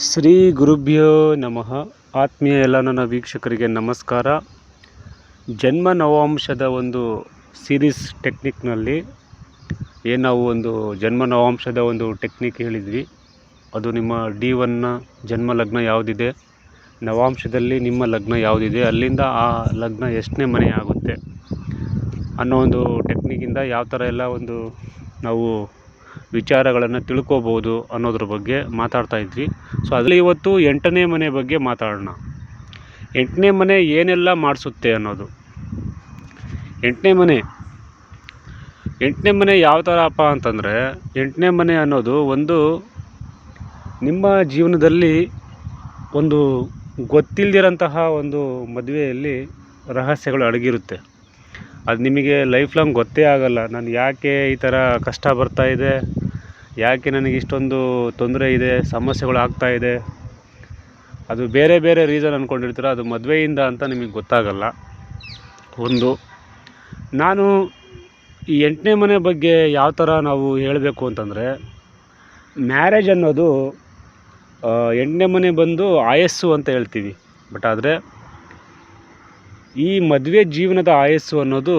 ಶ್ರೀ ಗುರುಭ್ಯೋ ನಮಃ. ಆತ್ಮೀಯ ಎಲ್ಲ ನನ್ನ ವೀಕ್ಷಕರಿಗೆ ನಮಸ್ಕಾರ. ಜನ್ಮ ನವಾಂಶದ ಒಂದು ಸೀರೀಸ್ ಟೆಕ್ನಿಕ್ನಲ್ಲಿ ಏನು ನಾವು ಒಂದು ಜನ್ಮ ನವಾಂಶದ ಒಂದು ಟೆಕ್ನಿಕ್ ಹೇಳಿದ್ವಿ. ಅದು ನಿಮ್ಮ ಡಿ ಒನ್ನ ಜನ್ಮ ಲಗ್ನ ಯಾವುದಿದೆ? ನವಾಂಶದಲ್ಲಿ ನಿಮ್ಮ ಲಗ್ನ ಯಾವುದಿದೆ? ಅಲ್ಲಿಂದ ಆ ಲಗ್ನ ಎಷ್ಟನೇ ಮನೆ ಆಗುತ್ತೆ? ಅನ್ನೋ ಒಂದು ಟೆಕ್ನಿಕ್ಕಿಂದ ಯಾವ ಥರ ಎಲ್ಲ ಒಂದು ನಾವು ವಿಚಾರಗಳನ್ನು ತಿಳ್ಕೋಬೋದು ಅನ್ನೋದ್ರ ಬಗ್ಗೆ ಮಾತಾಡ್ತಾ ಇದ್ವಿ. ಸೊ ಅದರಲ್ಲಿ ಇವತ್ತು ಎಂಟನೇ ಮನೆ ಬಗ್ಗೆ ಮಾತಾಡೋಣ. ಎಂಟನೇ ಮನೆ ಏನೆಲ್ಲ ಮಾಡಿಸುತ್ತೆ ಅನ್ನೋದು. ಎಂಟನೇ ಮನೆ. ಎಂಟನೇ ಮನೆ ಯಾವ ಥರಪ್ಪ ಅಂತಂದರೆ, ಎಂಟನೇ ಮನೆ ಅನ್ನೋದು ಒಂದು ನಿಮ್ಮ ಜೀವನದಲ್ಲಿ ಒಂದು ಗೊತ್ತಿಲ್ಲದಿರೋಂತಹ ಒಂದು ಮದುವೆಯಲ್ಲಿ ರಹಸ್ಯಗಳು ಅಡಗಿರುತ್ತೆ. ಅದು ನಿಮಗೆ ಲೈಫ್ ಲಾಂಗ್ ಗೊತ್ತೇ ಆಗೋಲ್ಲ. ನಾನು ಯಾಕೆ ಈ ಥರ ಕಷ್ಟ ಬರ್ತಾ ಇದೆ? ಯಾಕೆ ನನಗೆ ಇಷ್ಟೊಂದು ತೊಂದರೆ ಇದೆ? ಸಮಸ್ಯೆಗಳು ಆಗ್ತಾ ಇದೆ? ಅದು ಬೇರೆ ಬೇರೆ ರೀಸನ್ ಅಂದ್ಕೊಂಡಿರ್ತೀರ ಅದು ಮದುವೆಯಿಂದ ಅಂತ ನಿಮಗೆ ಗೊತ್ತಾಗಲ್ಲ. ಒಂದು. ನಾನು ಈ ಎಂಟನೇ ಮನೆ ಬಗ್ಗೆ ಯಾವ ಥರ ನಾವು ಹೇಳಬೇಕು ಅಂತಂದರೆ ಮ್ಯಾರೇಜ್ ಅನ್ನೋದು ಎಂಟನೇ ಮನೆ ಬಂದು ಆಯಸ್ಸು ಅಂತ ಹೇಳ್ತೀವಿ. ಬಟ್ ಆದರೆ ಈ ಮದುವೆ ಜೀವನದ ಆಯಸ್ಸು ಅನ್ನೋದು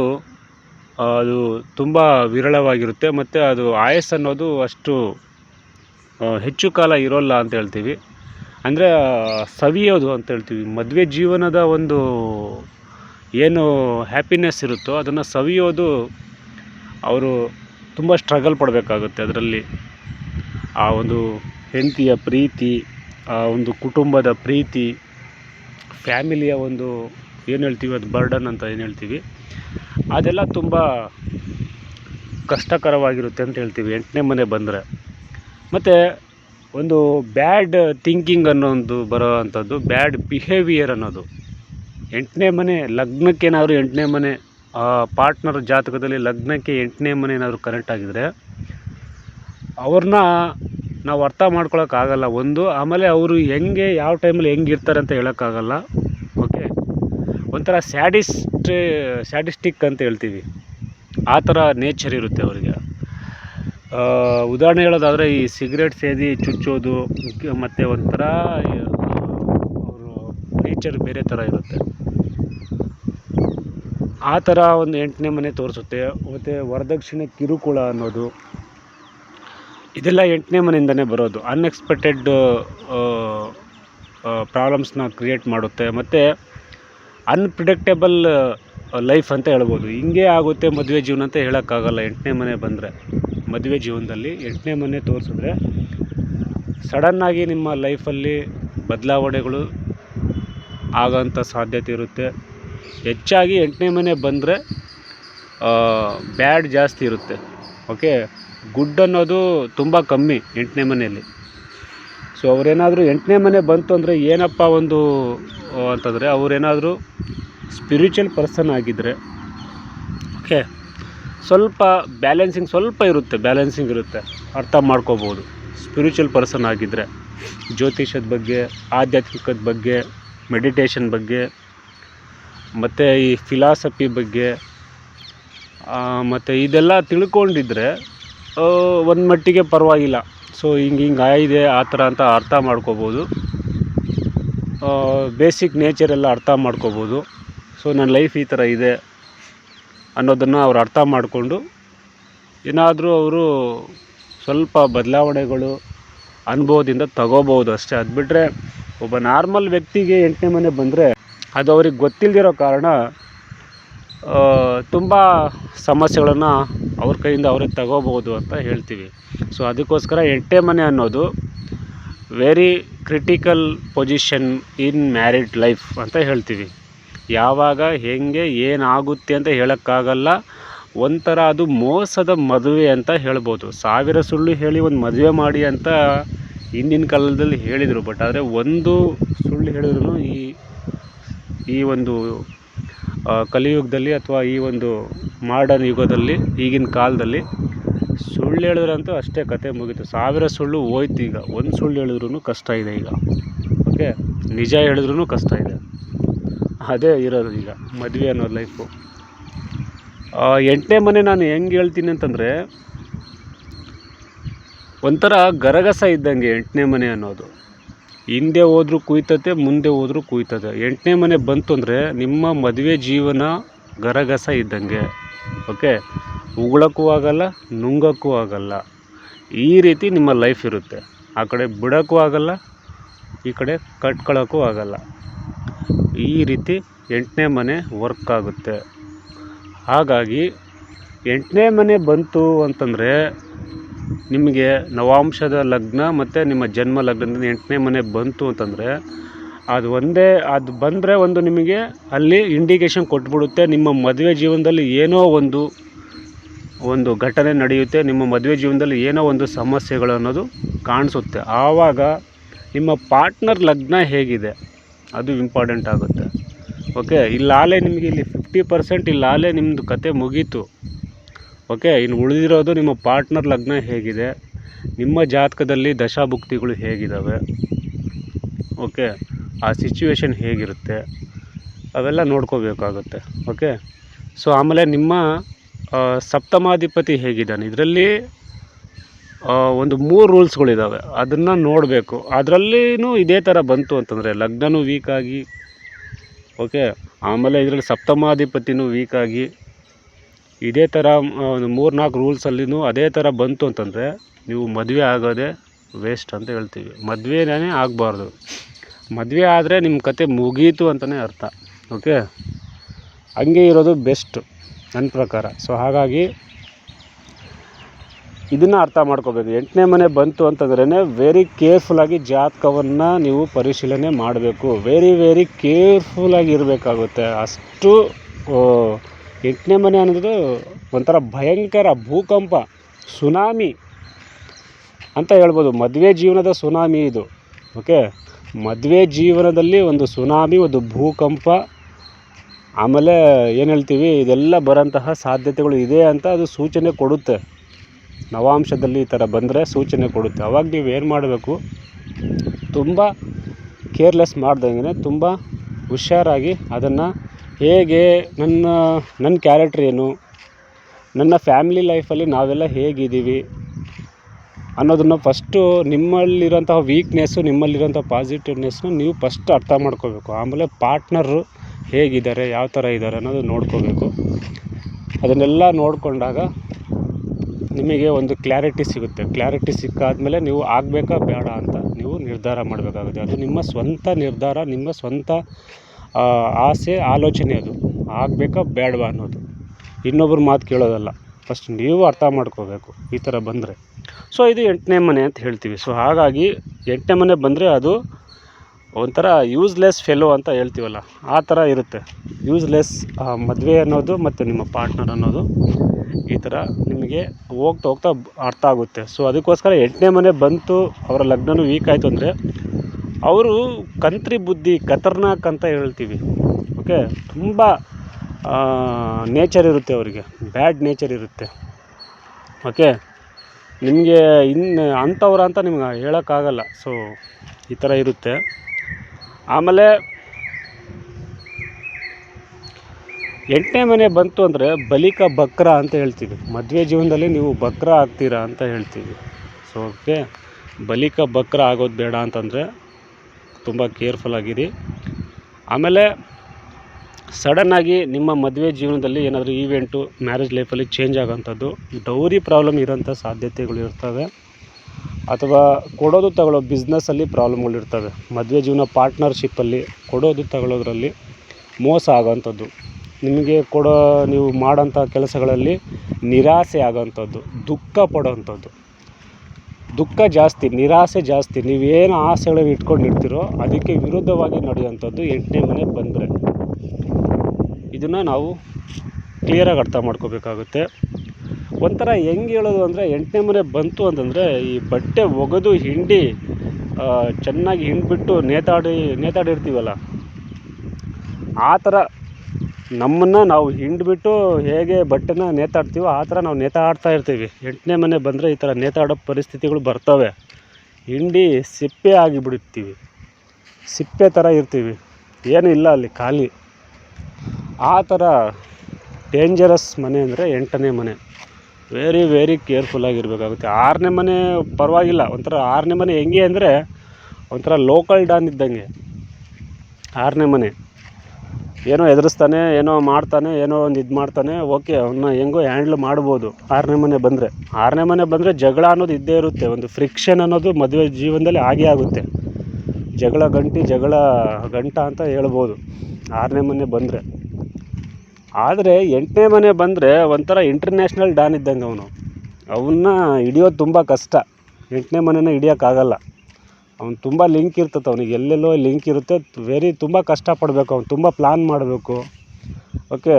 ಅದು ತುಂಬ ವಿರಳವಾಗಿರುತ್ತೆ. ಮತ್ತು ಅದು ಆಯಸ್ಸು ಅನ್ನೋದು ಅಷ್ಟು ಹೆಚ್ಚು ಕಾಲ ಇರೋಲ್ಲ ಅಂತ ಹೇಳ್ತೀವಿ. ಅಂದರೆ ಸವಿಯೋದು ಅಂತ ಹೇಳ್ತೀವಿ. ಮದುವೆ ಜೀವನದ ಒಂದು ಏನು ಹ್ಯಾಪಿನೆಸ್ ಇರುತ್ತೋ ಅದನ್ನು ಸವಿಯೋದು ಅವರು ತುಂಬ ಸ್ಟ್ರಗಲ್ ಪಡಬೇಕಾಗುತ್ತೆ ಅದರಲ್ಲಿ. ಆ ಒಂದು ಹೆಂಡತಿಯ ಪ್ರೀತಿ, ಆ ಒಂದು ಕುಟುಂಬದ ಪ್ರೀತಿ ಫ್ಯಾಮಿಲಿಯ ಒಂದು ಏನು ಹೇಳ್ತೀವಿ? ಅದು ಬರ್ಡನ್ ಅಂತ ಏನು ಹೇಳ್ತೀವಿ? ಅದೆಲ್ಲ ತುಂಬ ಕಷ್ಟಕರವಾಗಿರುತ್ತೆ ಅಂತ ಹೇಳ್ತೀವಿ. ಎಂಟನೇ ಮನೆ ಬಂದರೆ. ಮತ್ತು ಒಂದು ಬ್ಯಾಡ್ ಥಿಂಕಿಂಗ್ ಅನ್ನೋ ಒಂದು ಬರೋ ಅಂಥದ್ದು ಬ್ಯಾಡ್ ಬಿಹೇವಿಯರ್ ಅನ್ನೋದು. ಎಂಟನೇ ಮನೆ, ಲಗ್ನಕ್ಕೇನಾದರೂ ಎಂಟನೇ ಮನೆ ಪಾರ್ಟ್ನರ್ ಜಾತಕದಲ್ಲಿ ಲಗ್ನಕ್ಕೆ ಎಂಟನೇ ಮನೆ ಏನಾದರೂ ಕನೆಕ್ಟ್ ಆಗಿದರೆ, ಅವ್ರನ್ನ ನಾವು ಅರ್ಥ ಮಾಡ್ಕೊಳಕ್ಕಾಗಲ್ಲ. ಒಂದು, ಆಮೇಲೆ ಅವರು ಹೆಂಗೆ, ಯಾವ ಟೈಮಲ್ಲಿ ಹೆಂಗೆ ಇರ್ತಾರೆ ಅಂತ ಹೇಳೋಕ್ಕಾಗಲ್ಲ. ಒಂಥರ ಸ್ಯಾಡಿಸ್ಟ್, ಸ್ಯಾಡಿಸ್ಟಿಕ್ ಅಂತ ಹೇಳ್ತೀವಿ. ಆ ಥರ ನೇಚರ್ ಇರುತ್ತೆ ಅವರಿಗೆ. ಉದಾಹರಣೆ ಹೇಳೋದಾದರೆ ಈ ಸಿಗರೇಟ್ ಸೇದಿ ಚುಚ್ಚೋದು ಮತ್ತು ಒಂಥರ ಅವರು ನೇಚರ್ ಬೇರೆ ಥರ ಇರುತ್ತೆ. ಆ ಥರ ಒಂದು ಎಂಟನೇ ಮನೆ ತೋರಿಸುತ್ತೆ. ಮತ್ತು ವರದಕ್ಷಿಣೆ ಕಿರುಕುಳ ಅನ್ನೋದು. ಇದೆಲ್ಲ ಎಂಟನೇ ಮನೆಯಿಂದನೇ ಬರೋದು. ಅನ್ಎಕ್ಸ್ಪೆಕ್ಟೆಡ್ ಪ್ರಾಬ್ಲಮ್ಸ್ನ ಕ್ರಿಯೇಟ್ ಮಾಡುತ್ತೆ. ಮತ್ತು ಅನ್ಪ್ರಿಡಿಕ್ಟೇಬಲ್ ಲೈಫ್ ಅಂತ ಹೇಳ್ಬೋದು. ಹಿಂಗೆ ಆಗುತ್ತೆ ಮದುವೆ ಜೀವನ ಅಂತ ಹೇಳೋಕ್ಕಾಗಲ್ಲ. ಎಂಟನೇ ಮನೆ ಬಂದರೆ, ಮದುವೆ ಜೀವನದಲ್ಲಿ ಎಂಟನೇ ಮನೆ ತೋರಿಸಿದ್ರೆ ಸಡನ್ನಾಗಿ ನಿಮ್ಮ ಲೈಫಲ್ಲಿ ಬದಲಾವಣೆಗಳು ಆಗೋಂಥ ಸಾಧ್ಯತೆ ಇರುತ್ತೆ. ಹೆಚ್ಚಾಗಿ ಎಂಟನೇ ಮನೆ ಬಂದರೆ ಬ್ಯಾಡ್ ಜಾಸ್ತಿ ಇರುತ್ತೆ. ಓಕೆ ಗುಡ್ ಅನ್ನೋದು ತುಂಬ ಕಮ್ಮಿ ಎಂಟನೇ ಮನೆಯಲ್ಲಿ. ಸೊ ಅವರೇನಾದರೂ ಎಂಟನೇ ಮನೆ ಬಂತು ಅಂದರೆ ಏನಪ್ಪ ಒಂದು ಅಂತಂದರೆ ಅವರೇನಾದರೂ ಸ್ಪಿರಿಚುವಲ್ ಪರ್ಸನ್ ಆಗಿದ್ದರೆ ಓಕೆ ಸ್ವಲ್ಪ ಬ್ಯಾಲೆನ್ಸಿಂಗ್ ಸ್ವಲ್ಪ ಇರುತ್ತೆ ಬ್ಯಾಲೆನ್ಸಿಂಗ್ ಇರುತ್ತೆ, ಅರ್ಥ ಮಾಡ್ಕೋಬೋದು. ಸ್ಪಿರಿಚುವಲ್ ಪರ್ಸನ್ ಆಗಿದ್ದರೆ ಜ್ಯೋತಿಷದ ಬಗ್ಗೆ, ಆಧ್ಯಾತ್ಮಿಕದ ಬಗ್ಗೆ ಮೆಡಿಟೇಷನ್ ಬಗ್ಗೆ, ಮತ್ತು ಈ ಫಿಲಾಸಫಿ ಬಗ್ಗೆ ಮತ್ತು ಇದೆಲ್ಲ ತಿಳ್ಕೊಂಡಿದ್ರೆ ಒಂದು ಮಟ್ಟಿಗೆ ಪರವಾಗಿಲ್ಲ. ಸೊ ಹಿಂಗೆ ಹಿಂಗೆ ಆಗಿದೆ ಆ ಥರ ಅಂತ ಅರ್ಥ ಮಾಡ್ಕೋಬೋದು. ಬೇಸಿಕ್ ನೇಚರ್ ಎಲ್ಲ ಅರ್ಥ ಮಾಡ್ಕೋಬೋದು. ಸೊ ನನ್ನ ಲೈಫ್ ಈ ಥರ ಇದೆ ಅನ್ನೋದನ್ನು ಅವ್ರು ಅರ್ಥ ಮಾಡಿಕೊಂಡು ಏನಾದರೂ ಅವರು ಸ್ವಲ್ಪ ಬದಲಾವಣೆಗಳು ಅನುಭವದಿಂದ ತಗೋಬೋದು ಅಷ್ಟೇ. ಅದು ಬಿಟ್ಟರೆ ಒಬ್ಬ ನಾರ್ಮಲ್ ವ್ಯಕ್ತಿಗೆ ಎಂಟನೇ ಮನೆ ಬಂದರೆ ಅದು ಅವ್ರಿಗೆ ಗೊತ್ತಿಲ್ಲದಿರೋ ಕಾರಣ ತುಂಬ ಸಮಸ್ಯೆಗಳನ್ನು ಅವ್ರ ಕೈಯಿಂದ ಅವ್ರಿಗೆ ತಗೋಬೋದು ಅಂತ ಹೇಳ್ತೀವಿ. ಸೊ ಅದಕ್ಕೋಸ್ಕರ ಎಂಟನೇ ಮನೆ ಅನ್ನೋದು very critical position in married life ಅಂತ ಹೇಳ್ತೀವಿ. ಯಾವಾಗ, ಹೆಂಗೆ, ಏನಾಗುತ್ತೆ ಅಂತ ಹೇಳೋಕ್ಕಾಗಲ್ಲ. ಒಂಥರ ಅದು ಮೋಸದ ಮದುವೆ ಅಂತ ಹೇಳ್ಬೋದು. ಸಾವಿರ ಸುಳ್ಳು ಹೇಳಿ ಒಂದು ಮದುವೆ ಮಾಡಿ ಅಂತ ಹಿಂದಿನ ಕಾಲದಲ್ಲಿ ಹೇಳಿದರು. ಬಟ್ ಆದರೆ ಒಂದು ಸುಳ್ಳು ಹೇಳಿದ್ರು ಈ ಈ ಒಂದು ಕಲಿಯುಗದಲ್ಲಿ ಅಥವಾ ಈ ಒಂದು ಮಾಡರ್ನ್ ಯುಗದಲ್ಲಿ, ಈಗಿನ ಕಾಲದಲ್ಲಿ ಸುಳ್ಳು ಹೇಳಿದ್ರಂತೂ ಅಷ್ಟೇ ಕತೆ ಮುಗೀತು. ಸಾವಿರ ಸುಳ್ಳು ಹೋಯ್ತು ಈಗ. ಒಂದು ಸುಳ್ಳು ಹೇಳಿದ್ರೂ ಕಷ್ಟ ಇದೆ ಈಗ. ಓಕೆ? ನಿಜ ಹೇಳಿದ್ರೂ ಕಷ್ಟ ಇದೆ. ಅದೇ ಇರೋದು ಈಗ ಮದುವೆ ಅನ್ನೋ ಲೈಫು ಎಂಟನೇ ಮನೆ ನಾನು ಹೆಂಗೆ ಹೇಳ್ತೀನಿ ಅಂತಂದರೆ, ಒಂಥರ ಗರಗಸ ಇದ್ದಂಗೆ ಎಂಟನೇ ಮನೆ ಅನ್ನೋದು. ಹಿಂದೆ ಹೋದರೂ ಕುಯ್ತತೆ, ಮುಂದೆ ಹೋದರೂ ಕುಯ್ತದೆ ಎಂಟನೇ ಮನೆ ಬಂತು ಅಂದರೆ ನಿಮ್ಮ ಮದುವೆ ಜೀವನ ಗರಗಸ ಇದ್ದಂಗೆ. ಓಕೆ? ಉಗುಳಕ್ಕೂ ಆಗಲ್ಲ, ನುಂಗಕ್ಕೂ ಆಗಲ್ಲ. ಈ ರೀತಿ ನಿಮ್ಮ ಲೈಫ್ ಇರುತ್ತೆ. ಆ ಕಡೆ ಬಿಡೋಕ್ಕೂ ಆಗಲ್ಲ, ಈ ಕಡೆ ಕಟ್ಕೊಳ್ಳೋಕ್ಕೂ ಆಗಲ್ಲ. ಈ ರೀತಿ ಎಂಟನೇ ಮನೆ ವರ್ಕ್ ಆಗುತ್ತೆ. ಹಾಗಾಗಿ ಎಂಟನೇ ಮನೆ ಬಂತು ಅಂತಂದರೆ ನಿಮಗೆ ನವಾಂಶದ ಲಗ್ನ ಮತ್ತು ನಿಮ್ಮ ಜನ್ಮ ಲಗ್ನದಿಂದ ಎಂಟನೇ ಮನೆ ಬಂತು ಅಂತಂದರೆ ಅದು ಒಂದೇ, ಅದು ಬಂದರೆ ಒಂದು ನಿಮಗೆ ಅಲ್ಲಿ ಇಂಡಿಕೇಶನ್ ಕೊಟ್ಬಿಡುತ್ತೆ. ನಿಮ್ಮ ಮದುವೆ ಜೀವನದಲ್ಲಿ ಏನೋ ಒಂದು ಒಂದು ಘಟನೆ ನಡೆಯುತ್ತೆ, ನಿಮ್ಮ ಮದುವೆ ಜೀವನದಲ್ಲಿ ಏನೋ ಒಂದು ಸಮಸ್ಯೆಗಳು ಅನ್ನೋದು ಕಾಣಿಸುತ್ತೆ. ಆವಾಗ ನಿಮ್ಮ ಪಾರ್ಟ್ನರ್ ಲಗ್ನ ಹೇಗಿದೆ? ಅದು ಇಂಪಾರ್ಟೆಂಟ್ ಆಗುತ್ತೆ. ಓಕೆ ಇಲ್ಲಾಲೆ ನಿಮಗೆ ಇಲ್ಲಿ ಫಿಫ್ಟಿ ಪರ್ಸೆಂಟ್ ಇಲ್ಲಾಲೆ ನಿಮ್ಮದು ಕತೆ ಮುಗೀತು. ಓಕೆ, ಇನ್ನು ಉಳಿದಿರೋದು ನಿಮ್ಮ ಪಾರ್ಟ್ನರ್ ಲಗ್ನ ಹೇಗಿದೆ, ನಿಮ್ಮ ಜಾತಕದಲ್ಲಿ ದಶಾಭುಕ್ತಿಗಳು ಹೇಗಿದ್ದಾವೆ ಓಕೆ, ಆ ಸಿಚುವೇಶನ್ ಹೇಗಿರುತ್ತೆ, ಅವೆಲ್ಲ ನೋಡ್ಕೋಬೇಕಾಗುತ್ತೆ. ಓಕೆ, ಸೊ ಆಮೇಲೆ ನಿಮ್ಮ ಸಪ್ತಮಾಧಿಪತಿ ಹೇಗಿದ್ದಾನೆ? ಇದರಲ್ಲಿ ಒಂದು ಮೂರು ರೂಲ್ಸ್ಗಳಿದ್ದಾವೆ ಅದನ್ನು ನೋಡಬೇಕು. ಅದರಲ್ಲಿನೂ ಇದೇ ಥರ ಬಂತು ಅಂತಂದರೆ ಲಗ್ನವೂ ವೀಕಾಗಿ ಓಕೆ ಆಮೇಲೆ ಇದರಲ್ಲಿ ಸಪ್ತಮಾಧಿಪತಿನೂ ವೀಕಾಗಿ ಇದೇ ಥರ ಒಂದು ಮೂರು ನಾಲ್ಕು ರೂಲ್ಸಲ್ಲಿನೂ ಅದೇ ಥರ ಬಂತು ಅಂತಂದರೆ ನೀವು ಮದುವೆ ಆಗೋದೇ ವೇಸ್ಟ್ ಅಂತ ಹೇಳ್ತೀವಿ. ಮದುವೆನೇ ಆಗಬಾರ್ದು. ಮದುವೆ ಆದರೆ ನಿಮ್ಮ ಕತೆ ಮುಗೀತು ಅಂತಲೇ ಅರ್ಥ ಓಕೆ ಹಂಗೆ ಇರೋದು ಬೆಸ್ಟ್ ನನ್ನ ಪ್ರಕಾರ. ಸೊ ಹಾಗಾಗಿ ಇದನ್ನು ಅರ್ಥ ಮಾಡ್ಕೋಬೇಕು. ಎಂಟನೇ ಮನೆ ಬಂತು ಅಂತಂದ್ರೇ ವೆರಿ ಕೇರ್ಫುಲ್ಲಾಗಿ ಜಾತಕವನ್ನು ನೀವು ಪರಿಶೀಲನೆ ಮಾಡಬೇಕು. ವೆರಿ ವೆರಿ ಕೇರ್ಫುಲ್ಲಾಗಿ ಇರಬೇಕಾಗುತ್ತೆ. ಅಷ್ಟು ಎಂಟನೇ ಮನೆ ಅನ್ನೋದು ಒಂಥರ ಭಯಂಕರ ಭೂಕಂಪ, ಸುನಾಮಿ ಅಂತ ಹೇಳ್ಬೋದು. ಮದುವೆ ಜೀವನದ ಸುನಾಮಿ ಇದು. ಓಕೆ ಮದುವೆ ಜೀವನದಲ್ಲಿ ಒಂದು ಸುನಾಮಿ, ಒಂದು ಭೂಕಂಪ ಆಮೇಲೆ ಏನು ಹೇಳ್ತೀವಿ, ಇದೆಲ್ಲ ಬರೋಂತಹ ಸಾಧ್ಯತೆಗಳು ಇದೆ ಅಂತ ಅದು ಸೂಚನೆ ಕೊಡುತ್ತೆ. ನವಾಂಶದಲ್ಲಿ ಈ ಥರ ಬಂದರೆ ಸೂಚನೆ ಕೊಡುತ್ತೆ. ಅವಾಗ ನೀವು ಏನು ಮಾಡಬೇಕು, ತುಂಬ ಕೇರ್ಲೆಸ್ ಮಾಡ್ದಂಗೆ ತುಂಬ ಹುಷಾರಾಗಿ ಅದನ್ನು ಹೇಗೆ ನನ್ನ ನನ್ನ ಕ್ಯಾರೆಕ್ಟ್ರ್ ಏನು, ನನ್ನ ಫ್ಯಾಮಿಲಿ ಲೈಫಲ್ಲಿ ನಾವೆಲ್ಲ ಹೇಗಿದ್ದೀವಿ ಅನ್ನೋದನ್ನು ಫಸ್ಟು ನಿಮ್ಮಲ್ಲಿರೋಂತಹ ವೀಕ್ನೆಸ್ಸು ನಿಮ್ಮಲ್ಲಿರೋಂಥ ಪಾಸಿಟಿವ್ನೆಸ್ನ ನೀವು ಫಸ್ಟ್ ಅರ್ಥ ಮಾಡ್ಕೋಬೇಕು. ಆಮೇಲೆ ಪಾರ್ಟ್ನರು ಹೇಗಿದ್ದಾರೆ, ಯಾವ ಥರ ಇದ್ದಾರೆ ಅನ್ನೋದು ನೋಡ್ಕೋಬೇಕು. ಅದನ್ನೆಲ್ಲ ನೋಡಿಕೊಂಡಾಗ ನಿಮಗೆ ಒಂದು ಕ್ಲಾರಿಟಿ ಸಿಗುತ್ತೆ. ಕ್ಲಾರಿಟಿ ಸಿಕ್ಕಾದ್ಮೇಲೆ ನೀವು ಆಗಬೇಕಾ, ಬೇಡ ಅಂತ ನೀವು ನಿರ್ಧಾರ ಮಾಡಬೇಕಾಗುತ್ತೆ. ಅದು ನಿಮ್ಮ ಸ್ವಂತ ನಿರ್ಧಾರ, ನಿಮ್ಮ ಸ್ವಂತ ಆಸೆ, ಆಲೋಚನೆ ಅದು. ಆಗಬೇಕಾ, ಬೇಡವಾ ಅನ್ನೋದು. ಇನ್ನೊಬ್ರ ಮಾತು ಕೇಳೋದಲ್ಲ. ಫಸ್ಟ್ ನೀವು ಅರ್ಥ ಮಾಡ್ಕೋಬೇಕು ಈ ಥರ ಬಂದರೆ. ಸೊ ಇದು ಎಂಟನೇ ಮನೆ ಅಂತ ಹೇಳ್ತೀವಿ. ಸೊ ಹಾಗಾಗಿ ಎಂಟನೇ ಮನೆ ಬಂದರೆ ಅದು ಒಂಥರ ಯೂಸ್ಲೆಸ್ ಫೆಲೋ ಅಂತ ಹೇಳ್ತೀವಲ್ಲ, ಆ ಥರ ಇರುತ್ತೆ. ಯೂಸ್ಲೆಸ್ ಮದುವೆ ಅನ್ನೋದು ಮತ್ತು ನಿಮ್ಮ ಪಾರ್ಟ್ನರ್ ಅನ್ನೋದು ಈ ಥರ ನಿಮಗೆ ಹೋಗ್ತಾ ಹೋಗ್ತಾ ಅರ್ಥ ಆಗುತ್ತೆ. ಸೊ ಅದಕ್ಕೋಸ್ಕರ ಎಂಟನೇ ಮನೆ ಬಂತು, ಅವರ ಲಗ್ನವೂ ವೀಕ್ ಆಯಿತು ಅಂದರೆ ಅವರು ಕಂತ್ರಿ ಬುದ್ಧಿ, ಖತರ್ನಾಕ್ ಅಂತ ಹೇಳ್ತೀವಿ. ಓಕೆ ತುಂಬ ನೇಚರ್ ಇರುತ್ತೆ ಅವರಿಗೆ. ಬ್ಯಾಡ್ ನೇಚರ್ ಇರುತ್ತೆ. ಓಕೆ ನಿಮಗೆ ಇನ್ನು ಅಂಥವ್ರು ಅಂತ ನಿಮ್ಗೆ ಹೇಳೋಕ್ಕಾಗಲ್ಲ. ಸೊ ಈ ಥರ ಇರುತ್ತೆ. ಆಮೇಲೆ ಎಂಟನೇ ಮನೆ ಬಂತು ಅಂದರೆ ಬಲಿಕ ಬಕ್ರ ಅಂತ ಹೇಳ್ತೀವಿ. ಮದುವೆ ಜೀವನದಲ್ಲಿ ನೀವು ಬಕ್ರ ಆಗ್ತೀರಾ ಅಂತ ಹೇಳ್ತೀವಿ. ಸೊ ಓಕೆ ಬಲಿಕ ಬಕ್ರ ಆಗೋದು ಬೇಡ ಅಂತಂದರೆ ತುಂಬ ಕೇರ್ಫುಲ್ ಆಗಿರಿ. ಆಮೇಲೆ ಸಡನ್ನಾಗಿ ನಿಮ್ಮ ಮದುವೆ ಜೀವನದಲ್ಲಿ ಏನಾದರೂ ಈವೆಂಟು ಮ್ಯಾರೇಜ್ ಲೈಫಲ್ಲಿ ಚೇಂಜ್ ಆಗೋಂಥದ್ದು ಡೌರಿ ಪ್ರಾಬ್ಲಮ್ ಇರೋಂಥ ಸಾಧ್ಯತೆಗಳು ಇರ್ತವೆ. ಅಥವಾ ಕೊಡೋದು ತಗೊಳ್ಳೋ ಬಿಸ್ನೆಸ್ಸಲ್ಲಿ ಪ್ರಾಬ್ಲಮ್ಗಳಿರ್ತವೆ ಮದುವೆ ಜೀವನ ಪಾರ್ಟ್ನರ್ಶಿಪ್ಪಲ್ಲಿ ಕೊಡೋದು ತಗೊಳ್ಳೋದ್ರಲ್ಲಿ ಮೋಸ ಆಗೋಂಥದ್ದು. ನಿಮಗೆ ಕೊಡೋ, ನೀವು ಮಾಡೋಂಥ ಕೆಲಸಗಳಲ್ಲಿ ನಿರಾಸೆ ಆಗೋಂಥದ್ದು, ದುಃಖ ಪಡೋವಂಥದ್ದು ದುಃಖ ಜಾಸ್ತಿ, ನಿರಾಸೆ ಜಾಸ್ತಿ, ನೀವೇನು ಆಸೆಗಳನ್ನು ಇಟ್ಕೊಂಡಿರ್ತೀರೋ ಅದಕ್ಕೆ ವಿರುದ್ಧವಾಗಿ ನಡೆಯುವಂಥದ್ದು ಎಂಟನೇ ಮನೆ ಬಂದರೆ. ಇದನ್ನು ನಾವು ಕ್ಲಿಯರಾಗಿ ಅರ್ಥ ಮಾಡ್ಕೋಬೇಕಾಗುತ್ತೆ. ಒಂಥರ ಹೆಂಗೆ ಹೇಳೋದು ಅಂದರೆ ಎಂಟನೇ ಮನೆ ಬಂತು ಅಂತಂದರೆ ಈ ಬಟ್ಟೆ ಒಗೆದು ಹಿಂಡಿ ಚೆನ್ನಾಗಿ ಹಿಂಡ್ಬಿಟ್ಟು ನೇತಾಡಿ, ನೇತಾಡಿರ್ತೀವಲ್ಲ, ಆ ಥರ ನಮ್ಮನ್ನು ನಾವು ಹಿಂಡಿಬಿಟ್ಟು ಹೇಗೆ ಬಟ್ಟೆನ ನೇತಾಡ್ತೀವೋ ಆ ಥರ ನಾವು ನೇತಾಡ್ತಾ ಇರ್ತೀವಿ. ಎಂಟನೇ ಮನೆ ಬಂದರೆ ಈ ಥರ ನೇತಾಡೋ ಪರಿಸ್ಥಿತಿಗಳು ಬರ್ತವೆ. ಹಿಂಡಿ ಸಿಪ್ಪೆ ಆಗಿಬಿಡುತ್ತೀವಿ. ಸಿಪ್ಪೆ ಥರ ಇರ್ತೀವಿ. ಏನೂ ಇಲ್ಲ ಅಲ್ಲಿ ಖಾಲಿ. ಆ ಥರ ಡೇಂಜರಸ್ ಮನೆ ಅಂದರೆ ಎಂಟನೇ ಮನೆ. ವೆರಿ ವೆರಿ ಕೇರ್ಫುಲ್ಲಾಗಿರಬೇಕಾಗುತ್ತೆ ಆರನೇ ಮನೆ ಪರವಾಗಿಲ್ಲ. ಒಂಥರ ಆರನೇ ಮನೆ ಹೆಂಗೆ ಅಂದರೆ ಒಂಥರ ಲೋಕಲ್ ಡಾನ್ ಇದ್ದಂಗೆ. ಆರನೇ ಮನೆ. ಏನೋ ಎದುರಿಸ್ತಾನೆ, ಏನೋ ಮಾಡ್ತಾನೆ, ಏನೋ ಒಂದು ಇದು ಮಾಡ್ತಾನೆ ಓಕೆ ಅವನ್ನ ಹೆಂಗೋ ಹ್ಯಾಂಡ್ಲ್ ಮಾಡ್ಬೋದು. ಆರನೇ ಮನೆ ಬಂದರೆ. ಆರನೇ ಮನೆ ಬಂದರೆ ಜಗಳ ಅನ್ನೋದು ಇದ್ದೇ ಇರುತ್ತೆ. ಒಂದು ಫ್ರಿಕ್ಷನ್ ಅನ್ನೋದು ಮದುವೆ ಜೀವನದಲ್ಲಿ ಆಗೇ ಆಗುತ್ತೆ. ಜಗಳ ಗಂಟಿ ಜಗಳ ಗಂಟ ಅಂತ ಹೇಳ್ಬೋದು. ಆರನೇ ಮನೆ ಬಂದರೆ. ಆದರೆ ಎಂಟನೇ ಮನೆ ಬಂದರೆ ಒಂಥರ ಇಂಟರ್ನ್ಯಾಷನಲ್ ಡಾನ್ ಇದ್ದಂಗೆ ಅವನು. ಅವನ್ನ ಹಿಡಿಯೋದು ತುಂಬ ಕಷ್ಟ. ಎಂಟನೇ ಮನೆನ ಹಿಡಿಯೋಕ್ಕಾಗಲ್ಲ ಅವ್ನು ತುಂಬ ಲಿಂಕ್ ಇರ್ತದೆ ಅವನಿಗೆ. ಎಲ್ಲೆಲ್ಲೋ ಲಿಂಕ್ ಇರುತ್ತೆ. ವೆರಿ ತುಂಬ ಕಷ್ಟಪಡಬೇಕು ಅವ್ನು. ತುಂಬ ಪ್ಲ್ಯಾನ್ ಮಾಡಬೇಕು. ಓಕೆ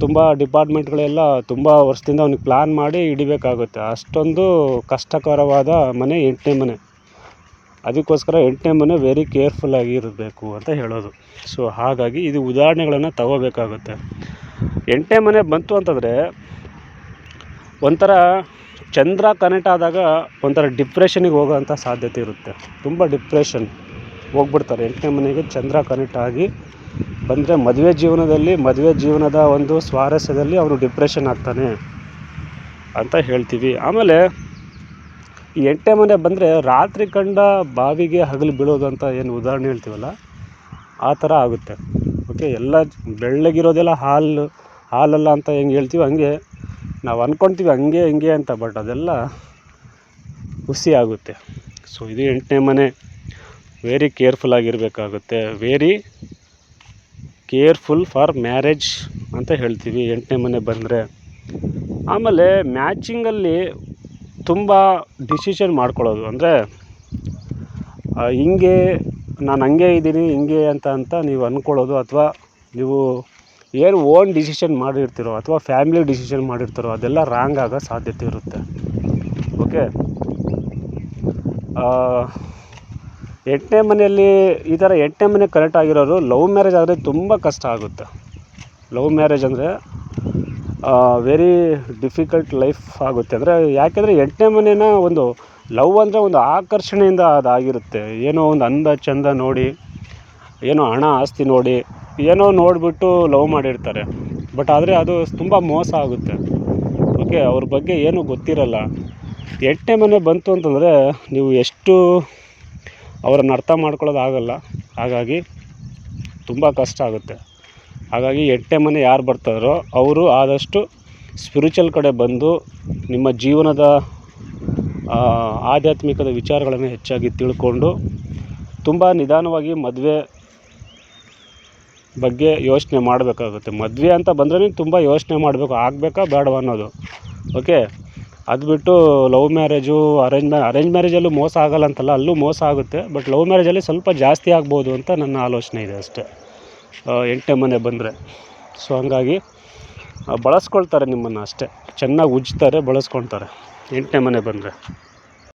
ತುಂಬ ಡಿಪಾರ್ಟ್ಮೆಂಟ್ಗಳೆಲ್ಲ ತುಂಬ ವರ್ಷದಿಂದ ಅವ್ನಿಗೆ ಪ್ಲ್ಯಾನ್ ಮಾಡಿ ಹಿಡಿಬೇಕಾಗುತ್ತೆ. ಅಷ್ಟೊಂದು ಕಷ್ಟಕರವಾದ ಮನೆ ಎಂಟನೇ ಮನೆ. ಅದಕ್ಕೋಸ್ಕರ ಎಂಟನೇ ಮನೆ ವೆರಿ ಕೇರ್ಫುಲ್ಲಾಗಿ ಇರಬೇಕು ಅಂತ ಹೇಳೋದು. ಸೊ ಹಾಗಾಗಿ ಇದು ಉದಾಹರಣೆಗಳನ್ನು ತಗೋಬೇಕಾಗುತ್ತೆ. ಎಂಟನೇ ಮನೆ ಬಂತು ಅಂತಂದರೆ ಒಂಥರ ಚಂದ್ರ ಕನೆಕ್ಟ್ ಆದಾಗ ಒಂಥರ ಡಿಪ್ರೆಷನಿಗೆ ಹೋಗೋಂಥ ಸಾಧ್ಯತೆ ಇರುತ್ತೆ. ತುಂಬ ಡಿಪ್ರೆಷನ್ ಹೋಗ್ಬಿಡ್ತಾರೆ. ಎಂಟನೇ ಮನೆಗೆ ಚಂದ್ರ ಕನೆಕ್ಟ್ ಆಗಿ ಬಂದರೆ ಮದುವೆ ಜೀವನದಲ್ಲಿ, ಮದುವೆ ಜೀವನದ ಒಂದು ಸ್ವಾರಸ್ಯದಲ್ಲಿ ಅವನು ಡಿಪ್ರೆಷನ್ ಆಗ್ತಾನೆ ಅಂತ ಹೇಳ್ತೀವಿ. ಆಮೇಲೆ ಈ ಎಂಟನೇ ಮನೆ ಬಂದರೆ ರಾತ್ರಿ ಕಂಡ ಬಾವಿಗೆ ಹಗಲು ಬೀಳೋದು ಅಂತ ಏನು ಉದಾಹರಣೆ ಹೇಳ್ತೀವಲ್ಲ? ಆ ಥರ ಆಗುತ್ತೆ. ಓಕೆ ಎಲ್ಲ ಬೆಳ್ಳಗಿರೋದೆಲ್ಲ ಹಾಲು, ಹಾಲಲ್ಲ ಅಂತ ಹೆಂಗೆ ಹೇಳ್ತೀವಿ ಹಂಗೆ, ನಾವು ಅಂದ್ಕೊಳ್ತೀವಿ ಹಂಗೆ, ಹಿಂಗೆ ಅಂತ ಬಟ್ ಅದೆಲ್ಲ ಹುಸಿ ಆಗುತ್ತೆ. ಸೊ ಇದು ಎಂಟನೇ ಮನೆ. ವೆರಿ ಕೇರ್ಫುಲ್ ಆಗಿರಬೇಕಾಗುತ್ತೆ. ವೆರಿ ಕೇರ್ಫುಲ್ ಫಾರ್ ಮ್ಯಾರೇಜ್ ಅಂತ ಹೇಳ್ತೀವಿ ಎಂಟನೇ ಮನೆ ಬಂದರೆ. ಆಮೇಲೆ ಮ್ಯಾಚಿಂಗಲ್ಲಿ ತುಂಬ ಡಿಸಿಷನ್ ಮಾಡ್ಕೊಳ್ಳೋದು. ಅಂದರೆ ಹಿಂಗೆ ನಾನು ಹಂಗೆ ಇದ್ದೀನಿ, ಹಿಂಗೆ ಅಂತ ಅಂತ ನೀವು ಅಂದ್ಕೊಳ್ಳೋದು ಅಥವಾ ನೀವು ಏನು ಓನ್ ಡಿಸಿಷನ್ ಮಾಡಿರ್ತೀರೋ ಅಥವಾ ಫ್ಯಾಮಿಲಿ ಡಿಸಿಷನ್ ಮಾಡಿರ್ತಾರೋ ಅದೆಲ್ಲ ರಾಂಗ್ ಆಗೋ ಸಾಧ್ಯತೆ ಇರುತ್ತೆ. ಓಕೆ? ಎಂಟನೇ ಮನೆಯಲ್ಲಿ ಈ ಥರ ಎಂಟನೇ ಮನೆ ಕರೆಕ್ಟ್ ಆಗಿರೋರು ಲವ್ ಮ್ಯಾರೇಜ್ ಆದರೆ ತುಂಬ ಕಷ್ಟ ಆಗುತ್ತೆ. ಲವ್ ಮ್ಯಾರೇಜ್ ಅಂದರೆ ವೆರಿ ಡಿಫಿಕಲ್ಟ್ ಲೈಫ್ ಆಗುತ್ತೆ. ಅಂದರೆ ಯಾಕೆಂದರೆ ಎಂಟನೇ ಮನೇನ ಒಂದು ಲವ್ ಅಂದರೆ ಒಂದು ಆಕರ್ಷಣೆಯಿಂದ ಅದಾಗಿರುತ್ತೆ ಏನೋ ಒಂದು ಅಂದ ಚಂದ ನೋಡಿ, ಏನೋ ಹಣ ಆಸ್ತಿ ನೋಡಿ, ಏನೋ ನೋಡಿಬಿಟ್ಟು ಲವ್ ಮಾಡಿರ್ತಾರೆ. ಬಟ್ ಆದರೆ ಅದು ತುಂಬ ಮೋಸ ಆಗುತ್ತೆ. ಓಕೆ ಅವ್ರ ಬಗ್ಗೆ ಏನೂ ಗೊತ್ತಿರಲ್ಲ. ಎಂಟನೇ ಮನೆ ಬಂತು ಅಂತಂದರೆ ನೀವು ಎಷ್ಟು ಅವರನ್ನು ಅರ್ಥ ಮಾಡ್ಕೊಳ್ಳೋದಾಗಲ್ಲ ಹಾಗಾಗಿ ತುಂಬ ಕಷ್ಟ ಆಗುತ್ತೆ. ಹಾಗಾಗಿ ಎಂಟನೇ ಮನೆ ಯಾರು ಬರ್ತಾರೋ ಅವರು ಆದಷ್ಟು ಸ್ಪಿರಿಚುವಲ್ ಕಡೆ ಬಂದು ನಿಮ್ಮ ಜೀವನದ ಆಧ್ಯಾತ್ಮಿಕದ ವಿಚಾರಗಳನ್ನು ಹೆಚ್ಚಾಗಿ ತಿಳ್ಕೊಂಡು ತುಂಬ ನಿಧಾನವಾಗಿ ಮದುವೆ ಬಗ್ಗೆ ಯೋಚನೆ ಮಾಡಬೇಕಾಗುತ್ತೆ. ಮದುವೆ ಅಂತ ಬಂದ್ರೆ ತುಂಬ ಯೋಚನೆ ಮಾಡಬೇಕು. ಆಗಬೇಕಾ ಬೇಡವಾ ಅನ್ನೋದು. ಓಕೆ ಅದು ಬಿಟ್ಟು ಲವ್ ಮ್ಯಾರೇಜು ಅರೇಂಜ್ ಮ್ಯಾ ಅರೇಂಜ್ ಮ್ಯಾರೇಜಲ್ಲೂ ಮೋಸ ಆಗಲ್ಲ ಅಂತಲ್ಲ, ಅಲ್ಲೂ ಮೋಸ ಆಗುತ್ತೆ. ಬಟ್ ಲವ್ ಮ್ಯಾರೇಜಲ್ಲಿ ಸ್ವಲ್ಪ ಜಾಸ್ತಿ ಆಗ್ಬೋದು ಅಂತ ನನ್ನ ಆಲೋಚನೆ ಇದೆ ಅಷ್ಟೇ. ಎಂಟನೇ ಮನೆ ಬಂದರೆ. ಸೊ ಹಂಗಾಗಿ ಬಳಸ್ಕೊಳ್ತಾರೆ ನಿಮ್ಮನ್ನು ಅಷ್ಟೇ. ಚೆನ್ನಾಗಿ ಉಜ್ತಾರೆ ಬಳಸ್ಕೊಳ್ತಾರೆ. ಎಂಟನೇ ಮನೆ ಬಂದರೆ.